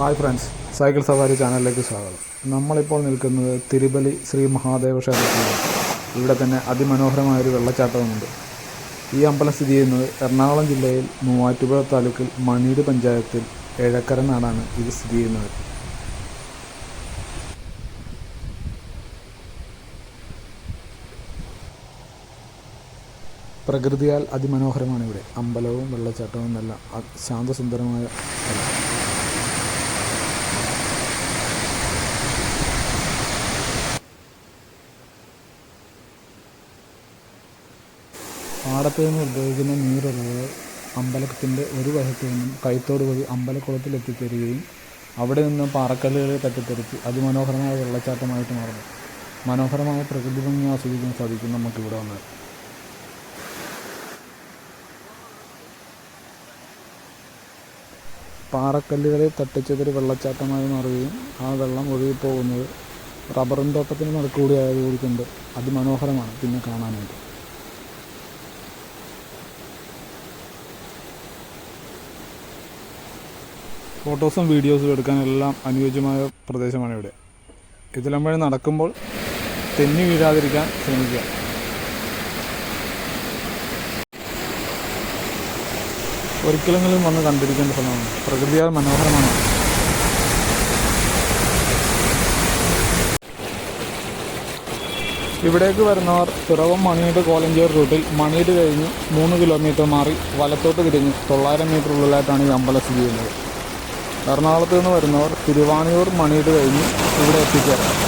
Hi friends cycle സവാരി ചാനലിലേക്ക് സ്വാഗതം. നമ്മളിപ്പോൾ നിൽക്കുന്നത് തിരുബലി ശ്രീ മഹാദേവ ക്ഷേത്രത്തിലാണ്. ഇവിടെ തന്നെ അതിമനോഹരമായൊരു വെള്ളച്ചാട്ടമുണ്ട്. ഈ അമ്പലം സ്ഥിതി ചെയ്യുന്നത് എറണാകുളം ജില്ലയിൽ മൂവാറ്റുപുഴ താലൂക്കിൽ മണീട് പഞ്ചായത്തിൽ എഴക്കര നാടാണ് ഇത് സ്ഥിതി ചെയ്യുന്നത്. പ്രകൃതിയാൽ അതിമനോഹരമാണ് ഇവിടെ. അമ്പലവും വെള്ളച്ചാട്ടവും എല്ലാം ശാന്തസുന്ദരമായ സ്ഥലം. പാടത്ത് നിന്ന് ഉത്ഭവിക്കുന്ന നീരൊഴുക്ക് അമ്പലത്തിന്റെ ഒരു വശത്തു നിന്നും കൈത്തോട് വഴി അമ്പലക്കുളത്തിൽ എത്തിച്ചേരുകയും അവിടെ നിന്ന് പാറക്കല്ലുകളിൽ തട്ടിത്തെറിച്ച് അതിമനോഹരമായ വെള്ളച്ചാട്ടമായിട്ട് മാറുന്നു. മനോഹരമായ പ്രകൃതി ഭംഗി ആസ്വദിക്കാൻ സാധിക്കും നമുക്കിവിടെ വന്നാൽ പാറക്കല്ലുകളെ തട്ടിച്ചതൊരു വെള്ളച്ചാട്ടമായി മാറുകയും ആ വെള്ളം ഒഴുകിപ്പോകുന്നത് റബ്ബറും തോട്ടത്തിന് നടുക്കൂടി ആയതുകൂടി കൊണ്ട് അതിമനോഹരമാണ് പിന്നെ കാണാനായിട്ട്. ഫോട്ടോസും വീഡിയോസും എടുക്കാനെല്ലാം അനുയോജ്യമായ പ്രദേശമാണ് ഇവിടെ. ഇതിലമ്പഴ നടക്കുമ്പോൾ തെന്നി വീഴാതിരിക്കാൻ ശ്രമിക്കുക. ഒരിക്കലെങ്കിലും വന്ന് കണ്ടിരിക്കേണ്ട സ്ഥലമാണ്. പ്രകൃതിയാൽ മനോഹരമാണ്. ഇവിടേക്ക് വരുന്നവർ പിറവം മണിയുടെ കോലഞ്ചേർ റൂട്ടിൽ മണിയുടെ കഴിഞ്ഞ് മൂന്ന് കിലോമീറ്റർ മാറി വലത്തോട്ട് തിരിഞ്ഞ് തൊള്ളായിരം മീറ്റർ ഉള്ളിലായിട്ടാണ് ഈ അമ്പലം സ്ഥിതി ചെയ്യുന്നത്. എറണാകുളത്ത് നിന്ന് വരുന്നവർ തിരുവാണിയൂർ മണിയിട്ട് കഴിഞ്ഞ് ഇവിടെ എത്തിച്ചേരാം